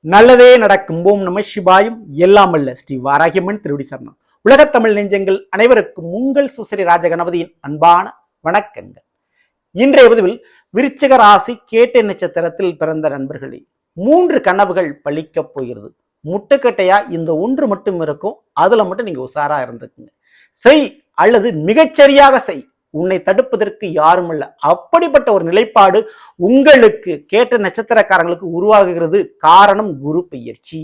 நல்லதே நடக்கும். ஓம் நம சிவாயும். எல்லாம் அல்ல ஸ்ரீ வாராகியம்மன் திருவடி சரணம். உலகத் தமிழ் நெஞ்சங்கள் அனைவருக்கும் உங்கள் சுசரி ராஜகணபதியின் அன்பான வணக்கங்கள். இன்றைய பதிவில் விருச்சக ராசி கேட்டை நட்சத்திரத்தில் பிறந்த நண்பர்களே மூன்று கனவுகள் பழிக்கப் போகிறது. முட்டுக்கட்டையா இந்த ஒன்று மட்டும் இருக்கும். அதுல மட்டும் நீங்க உஷாரா இருந்துக்குங்க. செய் அல்லது மிகச்சரியாக செய். உன்னை தடுப்பதற்கு யாரும் இல்லை அப்படிப்பட்ட ஒரு நிலைப்பாடு உங்களுக்கு கேட்ட நட்சத்திரக்காரங்களுக்கு உருவாகுகிறது காரணம் குரு பெயர்ச்சி.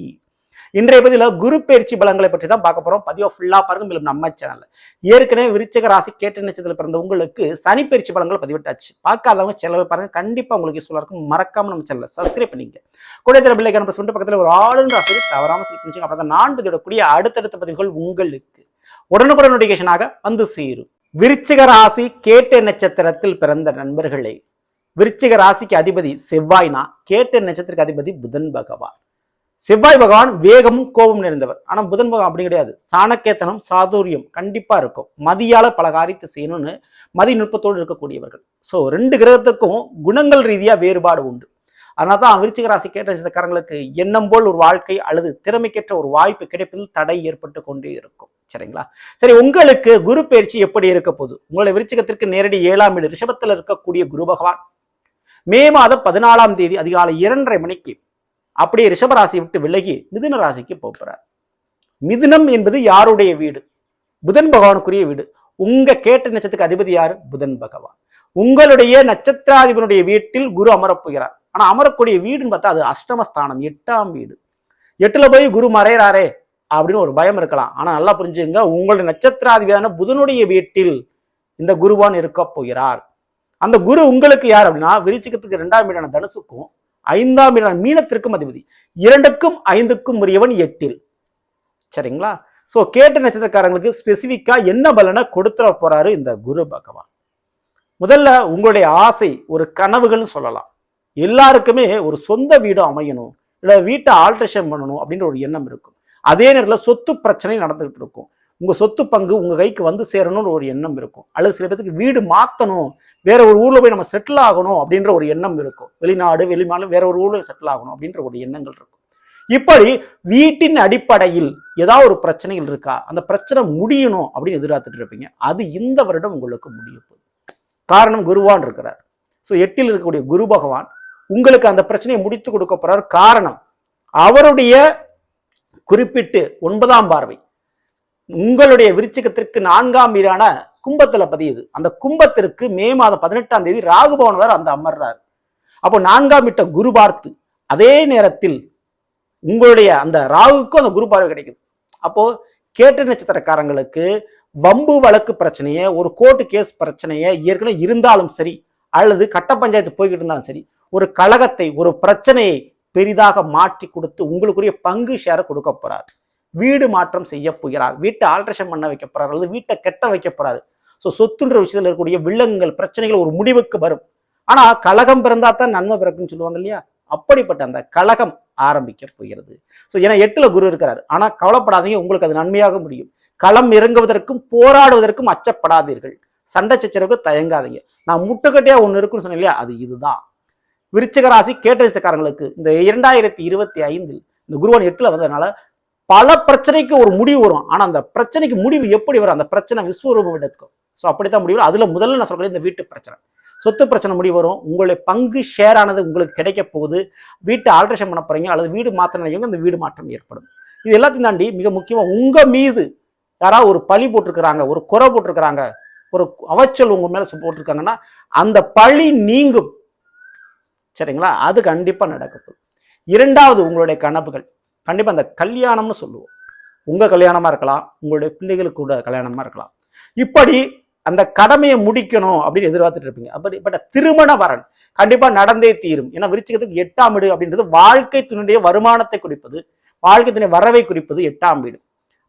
இன்றைய பதில குரு பயிற்சி பலங்களை பற்றி தான் பார்க்க போறோம். பதிவாக ஃபுல்லா பாருங்க மேலும் நம்ம சேனல்ல ஏற்கனவே விருச்சக ராசி கேட்ட நட்சத்திரத்தில் பிறந்த உங்களுக்கு சனி பயிற்சி பலங்கள் பதிவிட்டாச்சு. பார்க்காதவங்க செலவு பாருங்க. கண்டிப்பா உங்களுக்கு யூஸ்ஃபுல்லா இருக்கும். மறக்காம நம்ம சேனலை சப்ஸ்கிரைப் பண்ணிங்க கூட தர பிள்ளைக்கு நம்ம சொல்லிட்டு பக்கத்தில் ஒரு ஆளுன்ற ராசி தவறாம சொல்லி அப்புறம் தான் நான் பதிவிடக்கூடிய அடுத்தடுத்த பதிவுகள் உங்களுக்கு உடனுக்குடன் நோட்டிஃபிகேஷனாக வந்து சேரும். விருச்சிக ராசி கேட்ட நட்சத்திரத்தில் பிறந்த நண்பர்களே விருச்சிக ராசிக்கு அதிபதி செவ்வாய்னா கேட்ட நட்சத்திரக்கு அதிபதி புதன் பகவான். செவ்வாய் பகவான் வேகமும் கோபம் நிறைந்தவர். ஆனால் புதன் பகவான் அப்படி கிடையாது. சாணக்கேத்தனம் சாதுரியம் கண்டிப்பாக இருக்கும். மதியால பல காரியத்தை செய்யணும்னு மதி நுட்பத்தோடு இருக்கக்கூடியவர்கள். ஸோ ரெண்டு கிரகத்துக்கும் குணங்கள் ரீதியாக வேறுபாடு உண்டு. அதனால தான் விருச்சிக ராசி கேட்ட நட்சத்திரக்காரங்களுக்கு எண்ணம் போல் ஒரு வாழ்க்கை அல்லது திறமைக்கேற்ற ஒரு வாய்ப்பு கிடைப்பதில் தடை ஏற்பட்டு கொண்டே இருக்கும். சரிங்களா? சரி உங்களுக்கு குரு பயிற்சி எப்படி இருக்க போகுது? உங்களுடைய விருச்சிகத்திற்கு நேரடி ஏழாம் வீடு ரிஷபத்தில் இருக்கக்கூடிய குரு பகவான். மே மாதம் பதினாலாம் தேதி அதிகாலை இரண்டரை மணிக்கு அப்படியே ரிஷபராசி விட்டு விலகி மிதுன ராசிக்கு போகிறார் மிதுனம் என்பது யாருடைய வீடு? புதன் பகவானுக்குரிய வீடு. உங்க கேட்ட நட்சத்திரத்துக்கு அதிபதி யாரு? புதன் பகவான். உங்களுடைய நட்சத்திராதிபனுடைய வீட்டில் குரு அமரப் ஆனால் அமரக்கூடிய வீடுன்னு பார்த்தா அது அஷ்டமஸ்தானம் எட்டாம் வீடு. எட்டில் போய் குரு மறையிறாரே அப்படின்னு ஒரு பயம் இருக்கலாம். ஆனால் நல்லா புரிஞ்சுங்க உங்களுடைய நட்சத்திராதிபதியான புதனுடைய வீட்டில் இந்த குருவான் இருக்க போகிறார். அந்த குரு உங்களுக்கு யார் அப்படின்னா விருச்சிக்கத்துக்கு ரெண்டாம் வீடான தனுசுக்கும் ஐந்தாம் வீடான மீனத்திற்கும் அதிபதி. இரண்டுக்கும் ஐந்துக்கும் உரியவன் எட்டில். சரிங்களா? ஸோ கேட்ட நட்சத்திரக்காரங்களுக்கு ஸ்பெசிஃபிக்காக என்ன பலனை கொடுத்துட போறாரு இந்த குரு பகவான்? முதல்ல உங்களுடைய ஆசை ஒரு கனவுகள்னு சொல்லலாம். எல்லாருக்குமே ஒரு சொந்த வீடு அமையணும் இல்லை வீட்டை ஆல்ட்ரேஷன் பண்ணணும் அப்படின்ற ஒரு எண்ணம் இருக்கும். அதே நேரத்தில் சொத்து பிரச்சனை நடந்துகிட்டு இருக்கும். உங்கள் சொத்து பங்கு உங்கள் கைக்கு வந்து சேரணும்னு ஒரு எண்ணம் இருக்கும். அல்லது சில பேருக்கு வீடு மாற்றணும் வேற ஒரு ஊரில் போய் நம்ம செட்டில் ஆகணும் அப்படின்ற ஒரு எண்ணம் இருக்கும். வெளிநாடு வெளிமாநிலம் வேற ஒரு ஊரில் செட்டில் ஆகணும் அப்படின்ற ஒரு எண்ணங்கள் இருக்கும். இப்படி வீட்டின் அடிப்படையில் ஏதாவது ஒரு பிரச்சனைகள் இருக்கா? அந்த பிரச்சனை முடியணும் அப்படின்னு எதிர்பார்த்துட்டு இருப்பீங்க. அது இந்த வருடம் உங்களுக்கு முடிய போகுது. காரணம் குருவான் இருக்கிறார். ஸோ எட்டில் இருக்கக்கூடிய குரு பகவான் உங்களுக்கு அந்த பிரச்சனையை முடித்து கொடுக்க போறார் காரணம் அவருடைய குறிப்பிட்டு ஒன்பதாம் பார்வை. உங்களுடைய விருச்சிகத்திற்கு நான்காம் வீடான கும்பத்துல பதியுது. அந்த கும்பத்திற்கு மே மாதம் பதினெட்டாம் தேதி ராகுபவன் வேற அந்த அமர்றார். அப்போ நான்காம் வீட்டை குரு பார்த்து அதே நேரத்தில் உங்களுடைய அந்த ராகுக்கும் அந்த குரு பார்வை கிடைக்குது. அப்போ கேட்ட நட்சத்திரக்காரங்களுக்கு வம்பு வழக்கு பிரச்சனையை ஒரு கோர்ட்டு கேஸ் பிரச்சனையை ஏற்கனவே இருந்தாலும் சரி அல்லது கட்ட பஞ்சாயத்து போய்கிட்டு இருந்தாலும் சரி ஒரு கழகத்தை ஒரு பிரச்சனையை பெரிதாக மாற்றி கொடுத்து உங்களுக்குரிய பங்கு ஷேரை கொடுக்க போறார். வீடு மாற்றம் செய்ய போகிறார். வீட்டை ஆல்ட்ரேஷன் பண்ண வைக்க போறார். அல்லது வீட்டை கெட்ட வைக்க போறாரு. ஸோ சொத்துன்ற விஷயத்தில் இருக்கக்கூடிய வில்லங்கள் பிரச்சனைகள் ஒரு முடிவுக்கு வரும். ஆனால் கழகம் பிறந்தா தான் நன்மை பிறக்குன்னு சொல்லுவாங்க இல்லையா? அப்படிப்பட்ட அந்த கழகம் ஆரம்பிக்க போகிறது. ஸோ ஏன்னா எட்டுல குரு இருக்கிறார். ஆனால் கவலைப்படாதீங்க. உங்களுக்கு அது நன்மையாக முடியும். களம் இறங்குவதற்கும் போராடுவதற்கும் அச்சப்படாதீர்கள். சண்டை சச்சரவுக்கு தயங்காதீங்க. நான் முட்டுக்கட்டையாக ஒன்று இருக்குன்னு சொன்னேன் இல்லையா? அது இதுதான். விருச்சிக ராசி கேட்டரிசக்காரங்களுக்கு இந்த இரண்டாயிரத்தி இருபத்தி ஐந்தில் இந்த குருவான் எட்டில் வந்ததுனால பல பிரச்சனைக்கு ஒரு முடிவு வரும். ஆனால் அந்த பிரச்சனைக்கு முடிவு எப்படி வரும்? அந்த பிரச்சனை விஸ்வரூபம் எடுக்கும். ஸோ அப்படித்தான் முடிவு வரும். அதில் முதல்ல நான் சொல்கிறேன் இந்த வீட்டு பிரச்சனை. சொத்து பிரச்சனை முடிவு வரும். உங்களுடைய பங்கு ஷேர் ஆனது உங்களுக்கு கிடைக்க போகுது. வீட்டை ஆல்ட்ரேஷன் பண்ண போகிறீங்க அல்லது வீடு மாற்ற நினைக்கிறவங்க இந்த வீடு மாற்றம் ஏற்படும். இது எல்லாத்தையும் தாண்டி மிக முக்கியமாக உங்கள் மீது யாராவது ஒரு பழி போட்டிருக்கிறாங்க ஒரு குறை போட்டிருக்கிறாங்க ஒரு அவச்சல் உங்கள் மேலே போட்டிருக்காங்கன்னா அந்த பழி நீங்கும். சரிங்களா? அது கண்டிப்பாக நடக்கும் இரண்டாவது உங்களுடைய கனவுகள். கண்டிப்பாக அந்த கல்யாணம்னு சொல்லுவோம். உங்கள் கல்யாணமாக இருக்கலாம் உங்களுடைய பிள்ளைகளுக்கு கூட கல்யாணமாக இருக்கலாம். இப்படி அந்த கடமையை முடிக்கணும் அப்படின்னு எதிர்பார்த்துட்டு இருப்பீங்க. பட் திருமண வரன் கண்டிப்பாக நடந்தே தீரும். ஏன்னா விருச்சிகத்துக்கு எட்டாம் வீடு அப்படின்றது வாழ்க்கை துணையுடைய வருமானத்தை குறிப்பது வாழ்க்கை துணை வரவை குறிப்பது எட்டாம் வீடு.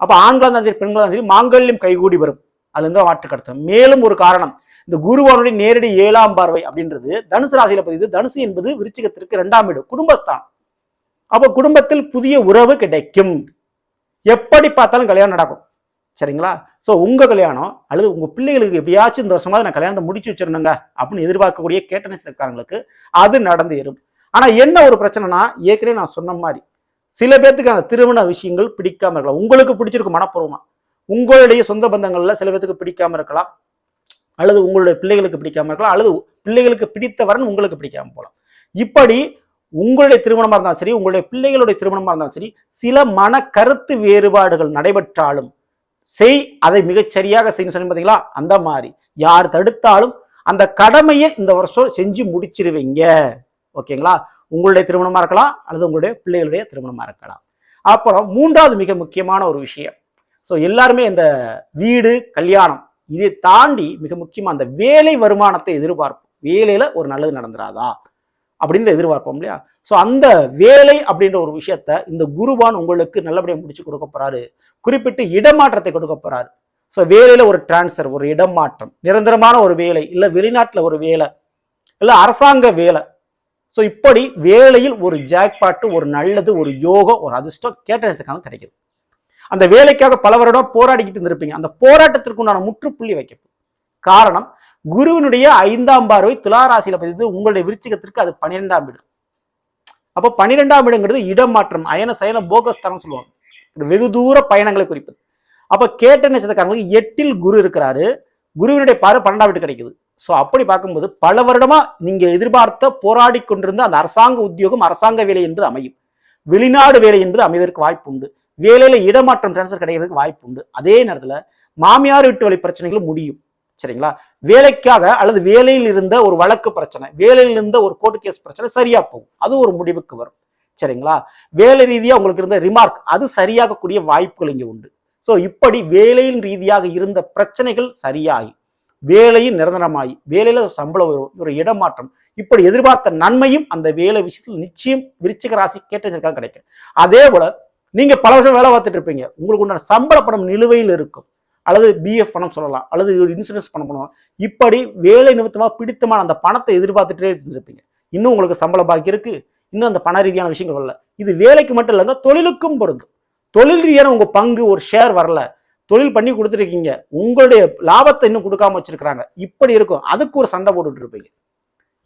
அப்போ ஆண்களாக இருந்தாலும் சரி பெண்களாக இருந்தாலும் சரி மாங்கல்யம் கைகூடி வரும். அதுலேருந்து மாற்று கடத்தம் மேலும் ஒரு காரணம் இந்த குருவானுடைய நேரடி ஏழாம் பார்வை அப்படின்றது தனுசு ராசியில பதிவு தனுசு என்பது விருச்சிகத்திற்கு இரண்டாம் வீடு குடும்பஸ்தான். அப்போ குடும்பத்தில் புதிய உறவு கிடைக்கும். எப்படி பார்த்தாலும் கல்யாணம் நடக்கும். சரிங்களா? ஸோ உங்க கல்யாணம் அல்லது உங்க பிள்ளைகளுக்கு எப்படியாச்சும் இந்த வருஷமாவது நான் கல்யாணத்தை முடிச்சு வச்சிருந்தேங்க அப்படின்னு எதிர்பார்க்கக்கூடிய கேட்ட நட்சத்திரக்காரங்களுக்கு அது நடந்து ஏறும் ஆனா என்ன ஒரு பிரச்சனைனா ஏற்கனவே நான் சொன்ன மாதிரி சில பேர்த்துக்கு அந்த திருமண விஷயங்கள் பிடிக்காம இருக்கலாம். உங்களுக்கு பிடிச்சிருக்கும் மனப்பூர்வமா. உங்களுடைய சொந்த பந்தங்கள்ல சில பேர்த்துக்கு பிடிக்காம இருக்கலாம். அல்லது உங்களுடைய பிள்ளைகளுக்கு பிடிக்காம இருக்கலாம் அல்லது பிள்ளைகளுக்கு பிடித்த வரன் உங்களுக்கு பிடிக்காம போகலாம். இப்படி உங்களுடைய திருமணமாக இருந்தாலும் சரி உங்களுடைய பிள்ளைகளுடைய திருமணமாக இருந்தாலும் சரி சில மன கருத்து வேறுபாடுகள் நடைபெற்றாலும் செய் அதை மிகச்சரியாக செய்யணும் சொல்லி பார்த்தீங்களா? அந்த மாதிரி. யார் தடுத்தாலும் அந்த கடமையை இந்த வருஷம் செஞ்சு முடிச்சிருவீங்க. ஓகேங்களா? உங்களுடைய திருமணமாக இருக்கலாம் அல்லது உங்களுடைய பிள்ளைகளுடைய திருமணமாக இருக்கலாம். அப்புறம் மூன்றாவது மிக முக்கியமான ஒரு விஷயம். ஸோ எல்லாருமே இந்த வீடு கல்யாணம் இதை தாண்டி மிக முக்கியமாக அந்த வேலை வருமானத்தை எதிர்பார்ப்போம். வேலையில் ஒரு நல்லது நடந்துராதா? அப்படின்னு எதிர்பார்ப்போம் இல்லையா? ஸோ அந்த வேலை அப்படின்ற ஒரு விஷயத்த இந்த குருவான் உங்களுக்கு நல்லபடியாக முடிச்சு கொடுக்க போறாரு. குறிப்பிட்டு இடமாற்றத்தை கொடுக்க போறாரு. ஸோ வேலையில் ஒரு டிரான்ஸ்ஃபர் ஒரு இடமாற்றம் நிரந்தரமான ஒரு வேலை இல்லை வெளிநாட்டில் ஒரு வேலை இல்லை அரசாங்க வேலை. ஸோ இப்படி வேலையில் ஒரு ஜாக்பாட்டு ஒரு நல்லது ஒரு யோகம் ஒரு அதிர்ஷ்டம் கேட்ட நேரத்துக்காக கிடைக்குது. அந்த வேலைக்காக பல வருடம் போராடிக்கிட்டு இருந்திருப்பீங்க. அந்த போராட்டத்திற்கு உண்டான முற்றுப்புள்ளி வைக்கப்படும் காரணம் குருவினுடைய ஐந்தாம் பார்வை துளாராசியில பதிவு உங்களுடைய விருச்சிகத்திற்கு அது பன்னிரெண்டாம் வீடு அப்போ பன்னிரெண்டாம் இடங்கிறது இடமாற்றம் அயன சயன போகஸ்தரம் சொல்லுவாங்க. வெகு தூர பயணங்களை குறிப்பது. அப்போ கேட்ட நட்சத்திரக்காரங்களுக்கு எட்டில் குரு இருக்கிறாரு. குருவினுடைய பார்வை பன்னெண்டாம் வீடு கிடைக்குது. ஸோ அப்படி பார்க்கும்போது பல வருடமா நீங்க எதிர்பார்த்த போராடி கொண்டிருந்த அந்த அரசாங்க உத்தியோகம் அரசாங்க வேலை என்பது அமையும். வெளிநாடு வேலை என்பது அமைவதற்கு வாய்ப்பு உண்டு வேலையில் இடமாற்றம் டிரான்ஸ்ஃபர் கிடைக்கிறதுக்கு வாய்ப்பு உண்டு. அதே நேரத்தில் மாமியார் வீட்டு வழி பிரச்சனைகளும் முடியும். சரிங்களா? வேலைக்காக அல்லது வேலையில் இருந்த ஒரு வழக்கு பிரச்சனை வேலையில் இருந்த ஒரு கோர்ட்டு கேஸ் பிரச்சனை சரியா போகும். அது ஒரு முடிவுக்கு வரும். சரிங்களா? வேலை ரீதியாக உங்களுக்கு இருந்த ரிமார்க் அது சரியாகக்கூடிய வாய்ப்புகள் இங்கே உண்டு. ஸோ இப்படி வேலையின் ரீதியாக இருந்த பிரச்சனைகள் சரியாகி வேலையும் நிரந்தரமாகி வேலையில் ஒரு சம்பளம் வரும் ஒரு இடமாற்றம் இப்படி எதிர்பார்த்த நன்மையும் அந்த வேலை விஷயத்தில் நிச்சயம் விருச்சிக ராசி கேட்டதற்காக கிடைக்கும். அதே போல நீங்க பல வருஷம் வேலை பார்த்துட்டு இருப்பீங்க. உங்களுக்கு உண்டான சம்பள பணம் நிலுவையில் இருக்கும். அல்லது பிஎஃப் பணம் சொல்லலாம். அல்லது ஒரு இன்சூரன்ஸ் பணம் பண்ணலாம் இப்படி வேலை நிமித்தமாக பிடித்தமான அந்த பணத்தை எதிர்பார்த்துட்டே இருந்திருப்பீங்க. இன்னும் உங்களுக்கு சம்பள பாக்கி இருக்கு. இன்னும் அந்த பண ரீதியான விஷயங்கள் வரல. இது வேலைக்கு மட்டும் இல்லைங்க தொழிலுக்கும் பொருந்தும். தொழில் ரீதியான உங்க பங்கு ஒரு ஷேர் வரல. தொழில் பண்ணி கொடுத்துருக்கீங்க. உங்களுடைய லாபத்தை இன்னும் கொடுக்காம வச்சிருக்காங்க இப்படி இருக்கும். அதுக்கு ஒரு சண்டை போட்டுட்டு இருப்பீங்க.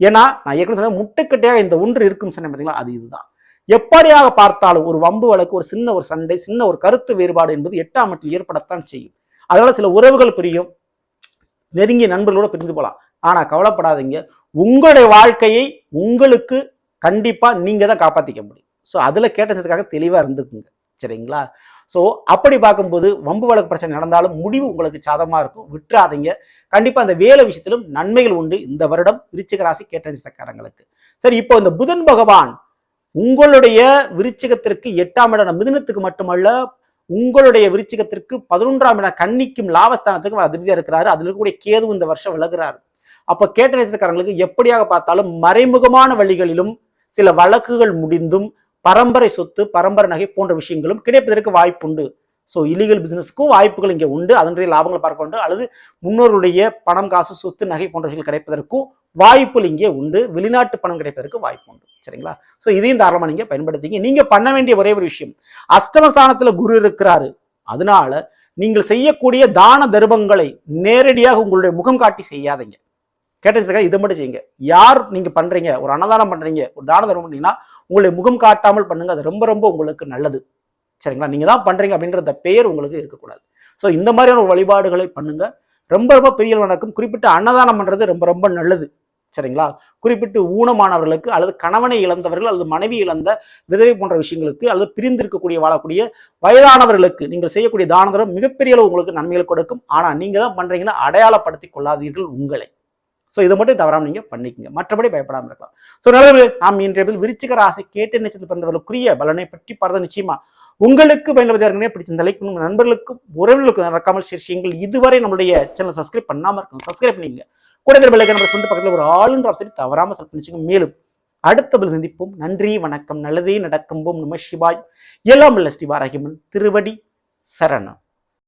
ஏன்னா நான் ஏற்கனவே சொன்ன முட்டுக்கட்டையாக இந்த ஒன்று இருக்கும் சொன்னேன் பார்த்தீங்களா? அது இதுதான். எப்படியாக பார்த்தாலும் ஒரு வம்பு வழக்கு ஒரு சின்ன ஒரு சண்டை சின்ன ஒரு கருத்து வேறுபாடு என்பது எட்டாம் மட்டில் ஏற்படத்தான் செய்யும். அதனால சில உறவுகள் பிரியும். நெருங்கிய நண்பர்களோட பிரிந்து போகலாம். ஆனால் கவலைப்படாதீங்க. உங்களுடைய வாழ்க்கையை உங்களுக்கு கண்டிப்பாக நீங்கள் தான் காப்பாற்றிக்க முடியும். ஸோ அதில் கேட்டதுக்காக தெளிவாக இருந்துக்குங்க. சரிங்களா? ஸோ அப்படி பார்க்கும்போது வம்பு வழக்கு பிரச்சனை நடந்தாலும் முடிவு உங்களுக்கு சாதமாக இருக்கும். விட்டுறாதீங்க. கண்டிப்பாக அந்த வேலை விஷயத்திலும் நன்மைகள் உண்டு. இந்த வருடம் விருச்சிக ராசி கேட்ட சரி இப்போ இந்த புதன் பகவான் உங்களுடைய விருச்சிகத்திற்கு எட்டாம் இடம் மிதுனத்துக்கு மட்டுமல்ல உங்களுடைய விருச்சிகத்திற்கு பதினொன்றாம் இடம் கன்னிக்கும் லாபஸ்தானத்துக்கும் அதிர்ச்சியா இருக்கிறாரு. அதுல இருக்கக்கூடிய கேது இந்த வருஷம் விலகிறாரு. அப்ப கேட்ட நேசத்துக்காரங்களுக்கு எப்படியாக பார்த்தாலும் மறைமுகமான வழிகளிலும் சில வழக்குகள் முடிந்தும் பரம்பரை சொத்து பரம்பரை நகை போன்ற விஷயங்களும் கிடைப்பதற்கு வாய்ப்புண்டு. ஸோ இலீகல் பிஸ்னஸ்க்கும் வாய்ப்புகள் இங்கே உண்டு. அதனுடைய லாபங்களை பார்க்க உண்டு அல்லது முன்னோருடைய பணம் காசு சொத்து நகை போன்ற விஷயங்கள் கிடைப்பதற்கும் வாய்ப்புகள் இங்கே உண்டு. வெளிநாட்டு பணம் கிடைப்பதற்கு வாய்ப்பு உண்டு. சரிங்களா? ஸோ இதையும் தாராளமாக நீங்கள் பயன்படுத்திங்க. நீங்கள் பண்ண வேண்டிய ஒரே ஒரு விஷயம். அஷ்டமஸ்தானத்தில் குரு இருக்கிறாரு. அதனால நீங்கள் செய்யக்கூடிய தான தர்மங்களை நேரடியாக உங்களுடைய முகம் காட்டி செய்யாதீங்க. கேட்டதுக்காக இதை மட்டும் செய்யுங்க. யார் நீங்கள் பண்ணுறீங்க ஒரு அன்னதானம் பண்ணுறீங்க ஒரு தான தர்மம் பண்ணீங்கன்னா உங்களுடைய முகம் காட்டாமல் பண்ணுங்க. அது ரொம்ப ரொம்ப உங்களுக்கு நல்லது. சரிங்களா? நீங்கள் தான் பண்ணுறீங்க அப்படின்ற பெயர் உங்களுக்கு இருக்கக்கூடாது. ஸோ இந்த மாதிரியான வழிபாடுகளை பண்ணுங்க. ரொம்ப ரொம்ப பெரிய வணக்கம். குறிப்பிட்ட அன்னதானம் பண்ணுறது ரொம்ப ரொம்ப நல்லது. சரிங்களா? குறிப்பிட்டு ஊனமானவர்களுக்கு அல்லது கணவனை இழந்தவர்கள் அல்லது மனைவி இழந்த விதவை போன்ற விஷயங்களுக்கு அல்லது பிரிந்திருக்கக்கூடிய வாழக்கூடிய வயதானவர்களுக்கு நீங்கள் செய்யக்கூடிய தானதரம் மிகப்பெரிய அளவு உங்களுக்கு நன்மைகள் கொடுக்கும். ஆனால் நீங்கள் தான் பண்ணுறீங்கன்னா அடையாளப்படுத்தி கொள்ளாதீர்கள் உங்களை. ஸோ இதை மட்டும் தவறாமல் நீங்கள் பண்ணிக்கங்க. மற்றபடி பயப்படாமல் இருக்கலாம். ஸோ நல்ல நாம் இன்றைய விருச்சிக ராசி கேட்டு நிச்சயத்தில் பிறந்தவர்களுக்குரிய பலனை பற்றி பார்த்து நிச்சயமா உங்களுக்கு பயன்படுத்தி பிடிச்ச லைக் உங்கள் நண்பர்களுக்கும் உறவுகளுக்கும் நடக்காமல் ஷேர் செய்யுங்கள். இதுவரை நம்மளுடைய சேனல் சப்ஸ்கிரைப் பண்ணாமல் இருக்கும் சப்ஸ்கிரைப் பண்ணிங்க கூட விலைக்கு நம்ம சொந்த பக்கத்தில் ஒரு ஆளுன்ற ஆப்ஷன் தவறாமல் செலக்ட் பண்ணிச்சுங்க. மேலும் அடுத்த பதில் சந்திப்போம். நன்றி வணக்கம் நல்லதே நடக்கும்போம் நம்ம சிவாய். எல்லாம் இல்ல ஸ்ரீ வாராகிமன் திருவடி சரணம்.